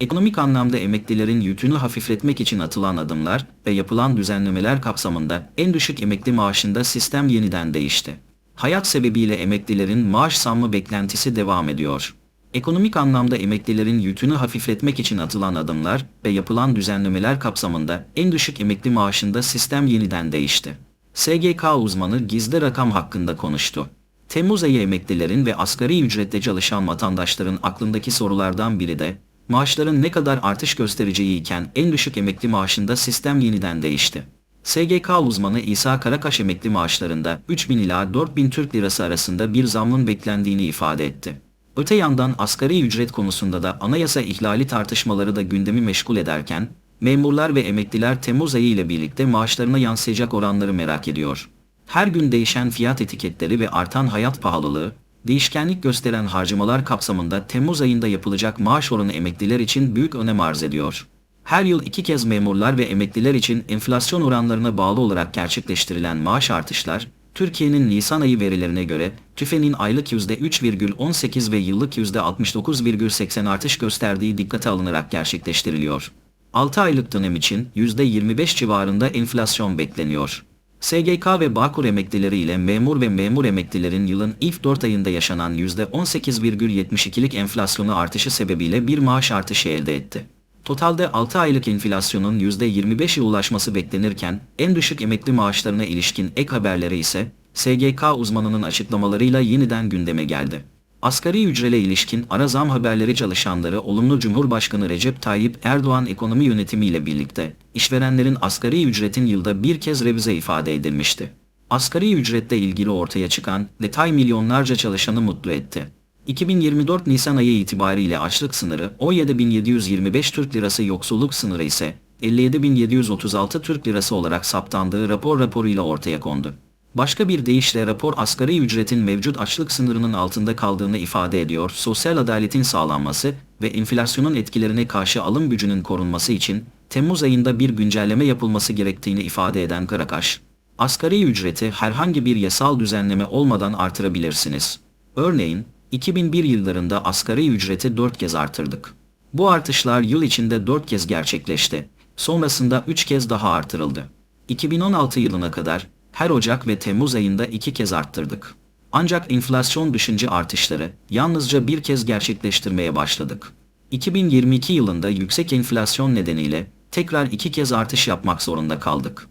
Ekonomik anlamda emeklilerin yükünü hafifletmek için atılan adımlar ve yapılan düzenlemeler kapsamında en düşük emekli maaşında sistem yeniden değişti. Hayat sebebiyle emeklilerin maaş zammı beklentisi devam ediyor. Ekonomik anlamda emeklilerin yükünü hafifletmek için atılan adımlar ve yapılan düzenlemeler kapsamında en düşük emekli maaşında sistem yeniden değişti. SGK uzmanı gizli rakam hakkında konuştu. Temmuz ayı emeklilerin ve asgari ücretle çalışan vatandaşların aklındaki sorulardan biri de maaşların ne kadar artış göstereceği iken en düşük emekli maaşında sistem yeniden değişti. SGK uzmanı İsa Karakaş emekli maaşlarında 3000 ila 4000 Türk Lirası arasında bir zammın beklendiğini ifade etti. Öte yandan asgari ücret konusunda da anayasa ihlali tartışmaları da gündemi meşgul ederken, memurlar ve emekliler Temmuz ayı ile birlikte maaşlarına yansıyacak oranları merak ediyor. Her gün değişen fiyat etiketleri ve artan hayat pahalılığı, değişkenlik gösteren harcamalar kapsamında Temmuz ayında yapılacak maaş oranı emekliler için büyük önem arz ediyor. Her yıl iki kez memurlar ve emekliler için enflasyon oranlarına bağlı olarak gerçekleştirilen maaş artışlar, Türkiye'nin Nisan ayı verilerine göre TÜFE'nin aylık %3,18 ve yıllık %69,80 artış gösterdiği dikkate alınarak gerçekleştiriliyor. 6 aylık dönem için %25 civarında enflasyon bekleniyor. SGK ve Bağkur emeklileri ile memur ve memur emeklilerin yılın ilk 4 ayında yaşanan %18,72'lik enflasyonu artışı sebebiyle bir maaş artışı elde etti. Totalde 6 aylık enflasyonun %25'e ulaşması beklenirken en düşük emekli maaşlarına ilişkin ek haberlere ise SGK uzmanının açıklamalarıyla yeniden gündeme geldi. Asgari ücrele ilişkin ara zam haberleri çalışanları olumlu Cumhurbaşkanı Recep Tayyip Erdoğan ekonomi yönetimiyle birlikte işverenlerin asgari ücretin yılda bir kez revize ifade edilmişti. Asgari ücretle ilgili ortaya çıkan detay milyonlarca çalışanı mutlu etti. 2024 Nisan ayı itibariyle açlık sınırı 17.725 Türk Lirası yoksulluk sınırı ise 57.736 Türk Lirası olarak saptandığı rapor raporuyla ortaya kondu. Başka bir deyişle rapor asgari ücretin mevcut açlık sınırının altında kaldığını ifade ediyor. Sosyal adaletin sağlanması ve enflasyonun etkilerine karşı alım gücünün korunması için Temmuz ayında bir güncelleme yapılması gerektiğini ifade eden Karakaş, asgari ücreti herhangi bir yasal düzenleme olmadan artırabilirsiniz. Örneğin, 2001 yıllarında asgari ücreti 4 kez artırdık. Bu artışlar yıl içinde 4 kez gerçekleşti. Sonrasında 3 kez daha artırıldı. 2016 yılına kadar her Ocak ve Temmuz ayında 2 kez arttırdık. Ancak enflasyon düşünce artışları yalnızca bir kez gerçekleştirmeye başladık. 2022 yılında yüksek enflasyon nedeniyle tekrar iki kez artış yapmak zorunda kaldık.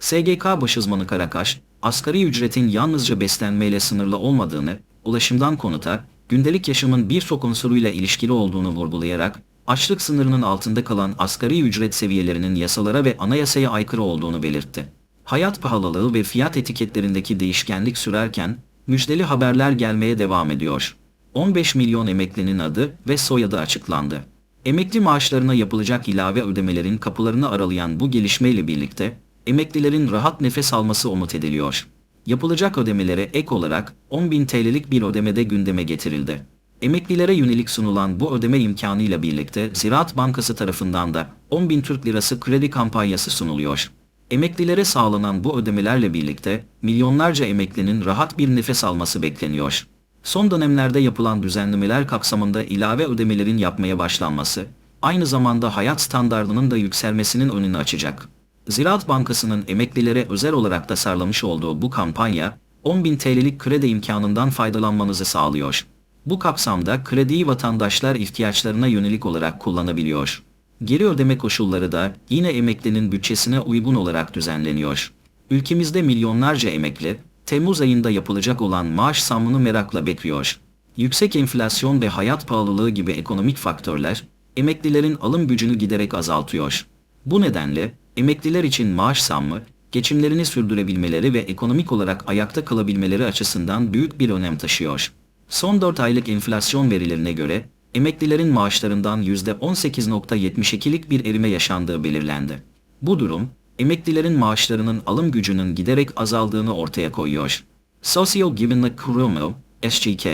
SGK başuzmanı Karakaş, asgari ücretin yalnızca beslenmeyle sınırlı olmadığını, ulaşımdan konuta, gündelik yaşamın birçok unsuruyla ilişkili olduğunu vurgulayarak, açlık sınırının altında kalan asgari ücret seviyelerinin yasalara ve anayasaya aykırı olduğunu belirtti. Hayat pahalılığı ve fiyat etiketlerindeki değişkenlik sürerken, müjdeli haberler gelmeye devam ediyor. 15 milyon emeklinin adı ve soyadı açıklandı. Emekli maaşlarına yapılacak ilave ödemelerin kapılarını aralayan bu gelişmeyle birlikte, emeklilerin rahat nefes alması umut ediliyor. Yapılacak ödemelere ek olarak 10.000 TL'lik bir ödeme de gündeme getirildi. Emeklilere yönelik sunulan bu ödeme imkanıyla birlikte Ziraat Bankası tarafından da 10.000 Türk Lirası kredi kampanyası sunuluyor. Emeklilere sağlanan bu ödemelerle birlikte milyonlarca emeklinin rahat bir nefes alması bekleniyor. Son dönemlerde yapılan düzenlemeler kapsamında ilave ödemelerin yapmaya başlanması, aynı zamanda hayat standartının da yükselmesinin önünü açacak. Ziraat Bankası'nın emeklilere özel olarak tasarlamış olduğu bu kampanya, 10.000 TL'lik kredi imkanından faydalanmanızı sağlıyor. Bu kapsamda krediyi vatandaşlar ihtiyaçlarına yönelik olarak kullanabiliyor. Geri ödeme koşulları da yine emeklinin bütçesine uygun olarak düzenleniyor. Ülkemizde milyonlarca emekli, Temmuz ayında yapılacak olan maaş zammını merakla bekliyor. Yüksek enflasyon ve hayat pahalılığı gibi ekonomik faktörler, emeklilerin alım gücünü giderek azaltıyor. Bu nedenle, emekliler için maaş zammı, geçimlerini sürdürebilmeleri ve ekonomik olarak ayakta kalabilmeleri açısından büyük bir önem taşıyor. Son 4 aylık enflasyon verilerine göre, emeklilerin maaşlarından %18.72'lik bir erime yaşandığı belirlendi. Bu durum, emeklilerin maaşlarının alım gücünün giderek azaldığını ortaya koyuyor. Sosyal Güvenlik Kurumu, SGK,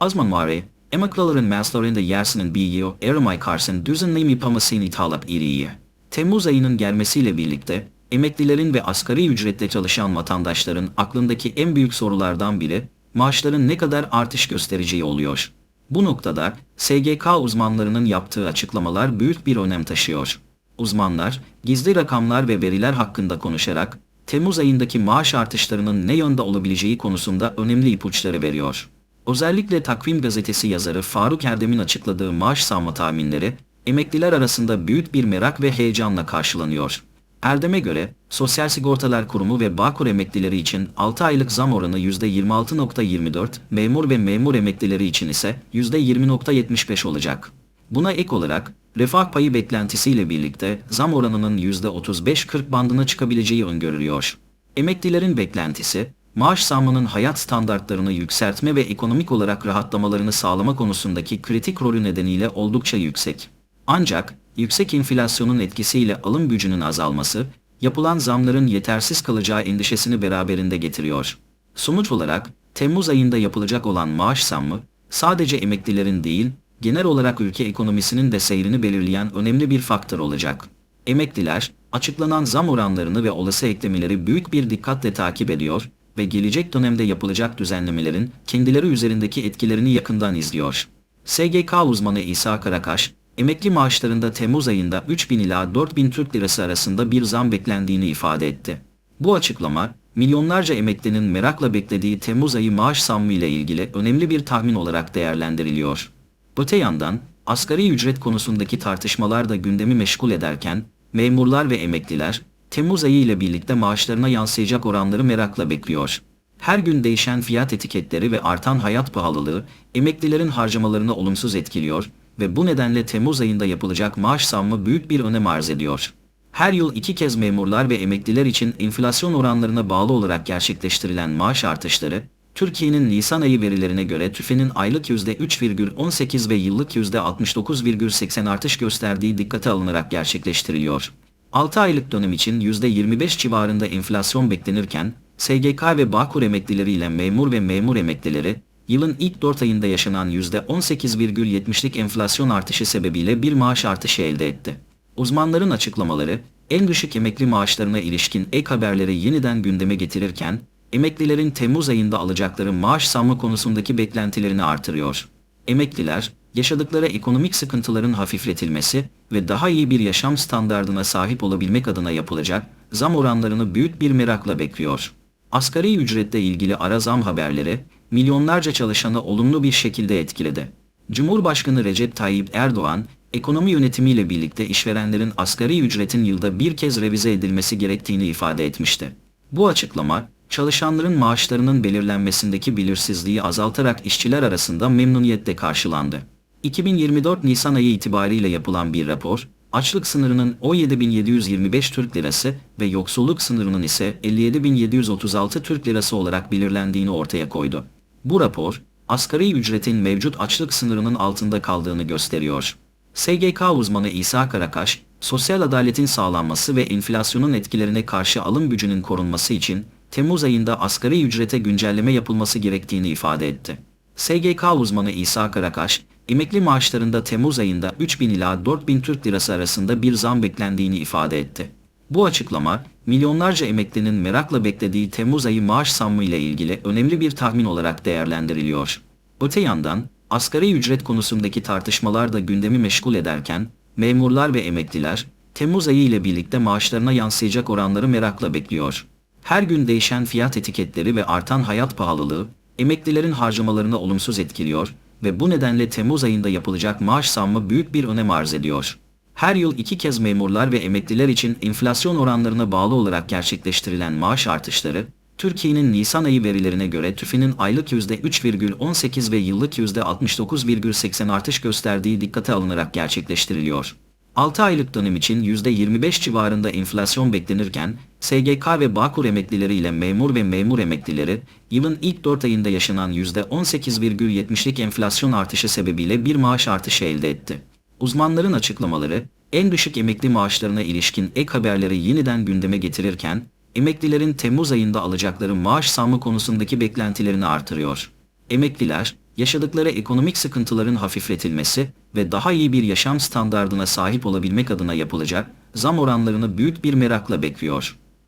azmanları, emeklilerin maaşlarında yersinin bir yıl erimay karşısında düzenleme yapılmasını talep ediyor. Temmuz ayının gelmesiyle birlikte, emeklilerin ve asgari ücretle çalışan vatandaşların aklındaki en büyük sorulardan biri, maaşların ne kadar artış göstereceği oluyor. Bu noktada SGK uzmanlarının yaptığı açıklamalar büyük bir önem taşıyor. Uzmanlar, gizli rakamlar ve veriler hakkında konuşarak, Temmuz ayındaki maaş artışlarının ne yönde olabileceği konusunda önemli ipuçları veriyor. Özellikle Takvim Gazetesi yazarı Faruk Erdem'in açıkladığı maaş zamma tahminleri, emekliler arasında büyük bir merak ve heyecanla karşılanıyor. Erdem'e göre, Sosyal Sigortalar Kurumu ve Bağkur emeklileri için 6 aylık zam oranı %26.24, memur ve memur emeklileri için ise %20.75 olacak. Buna ek olarak, refah payı beklentisiyle birlikte zam oranının %35-40 bandına çıkabileceği öngörülüyor. Emeklilerin beklentisi, maaş zammının hayat standartlarını yükseltme ve ekonomik olarak rahatlamalarını sağlama konusundaki kritik rolü nedeniyle oldukça yüksek. Ancak, yüksek enflasyonun etkisiyle alım gücünün azalması, yapılan zamların yetersiz kalacağı endişesini beraberinde getiriyor. Sonuç olarak, Temmuz ayında yapılacak olan maaş zammı, sadece emeklilerin değil, genel olarak ülke ekonomisinin de seyrini belirleyen önemli bir faktör olacak. Emekliler, açıklanan zam oranlarını ve olası eklemeleri büyük bir dikkatle takip ediyor ve gelecek dönemde yapılacak düzenlemelerin kendileri üzerindeki etkilerini yakından izliyor. SGK uzmanı İsa Karakaş, emekli maaşlarında Temmuz ayında 3000 ila 4000 Türk Lirası arasında bir zam beklendiğini ifade etti. Bu açıklama, milyonlarca emeklinin merakla beklediği Temmuz ayı maaş zammı ile ilgili önemli bir tahmin olarak değerlendiriliyor. Öte yandan, asgari ücret konusundaki tartışmalar da gündemi meşgul ederken, memurlar ve emekliler, Temmuz ayı ile birlikte maaşlarına yansıyacak oranları merakla bekliyor. Her gün değişen fiyat etiketleri ve artan hayat pahalılığı, emeklilerin harcamalarını olumsuz etkiliyor ve bu nedenle Temmuz ayında yapılacak maaş zammı büyük bir önem arz ediyor. Her yıl iki kez memurlar ve emekliler için enflasyon oranlarına bağlı olarak gerçekleştirilen maaş artışları, Türkiye'nin Nisan ayı verilerine göre TÜFE'nin aylık %3,18 ve yıllık %69,80 artış gösterdiği dikkate alınarak gerçekleştiriliyor. 6 aylık dönem için %25 civarında enflasyon beklenirken, SGK ve Bağkur emeklileri ile memur ve memur emeklileri, yılın ilk 4 ayında yaşanan %18,70'lik enflasyon artışı sebebiyle bir maaş artışı elde etti. Uzmanların açıklamaları, en düşük emekli maaşlarına ilişkin ek haberleri yeniden gündeme getirirken, emeklilerin Temmuz ayında alacakları maaş zammı konusundaki beklentilerini artırıyor. Emekliler, yaşadıkları ekonomik sıkıntıların hafifletilmesi ve daha iyi bir yaşam standardına sahip olabilmek adına yapılacak zam oranlarını büyük bir merakla bekliyor. Asgari ücretle ilgili ara zam haberleri, milyonlarca çalışanı olumlu bir şekilde etkiledi. Cumhurbaşkanı Recep Tayyip Erdoğan, ekonomi yönetimiyle birlikte işverenlerin asgari ücretin yılda bir kez revize edilmesi gerektiğini ifade etmişti. Bu açıklama, çalışanların maaşlarının belirlenmesindeki belirsizliği azaltarak işçiler arasında memnuniyetle karşılandı. 2024 Nisan ayı itibariyle yapılan bir rapor, açlık sınırının 17.725 Türk Lirası ve yoksulluk sınırının ise 57.736 Türk Lirası olarak belirlendiğini ortaya koydu. Bu rapor, asgari ücretin mevcut açlık sınırının altında kaldığını gösteriyor. SGK uzmanı İsa Karakaş, sosyal adaletin sağlanması ve enflasyonun etkilerine karşı alım gücünün korunması için Temmuz ayında asgari ücrete güncelleme yapılması gerektiğini ifade etti. SGK uzmanı İsa Karakaş, emekli maaşlarında Temmuz ayında 3000 ila 4000 Türk Lirası arasında bir zam beklendiğini ifade etti. Bu açıklama, milyonlarca emeklinin merakla beklediği Temmuz ayı maaş zammı ile ilgili önemli bir tahmin olarak değerlendiriliyor. Öte yandan, asgari ücret konusundaki tartışmalar da gündemi meşgul ederken, memurlar ve emekliler, Temmuz ayı ile birlikte maaşlarına yansıyacak oranları merakla bekliyor. Her gün değişen fiyat etiketleri ve artan hayat pahalılığı, emeklilerin harcamalarını olumsuz etkiliyor ve bu nedenle Temmuz ayında yapılacak maaş zammı büyük bir önem arz ediyor. Her yıl iki kez memurlar ve emekliler için enflasyon oranlarına bağlı olarak gerçekleştirilen maaş artışları, Türkiye'nin Nisan ayı verilerine göre TÜFİ'nin aylık %3,18 ve yıllık %69,80 artış gösterdiği dikkate alınarak gerçekleştiriliyor. 6 aylık dönem için %25 civarında enflasyon beklenirken, SGK ve Bağkur emeklileri ile memur ve memur emeklileri, yılın ilk 4 ayında yaşanan %18,70'lik enflasyon artışı sebebiyle bir maaş artışı elde etti. Uzmanların açıklamaları, en düşük emekli maaşlarına ilişkin ek haberleri yeniden gündeme getirirken, emeklilerin Temmuz ayında alacakları maaş zammı konusundaki beklentilerini artırıyor. Emekliler, yaşadıkları ekonomik sıkıntıların hafifletilmesi ve daha iyi bir yaşam standardına sahip olabilmek adına yapılacak zam oranlarını büyük bir merakla bekliyor.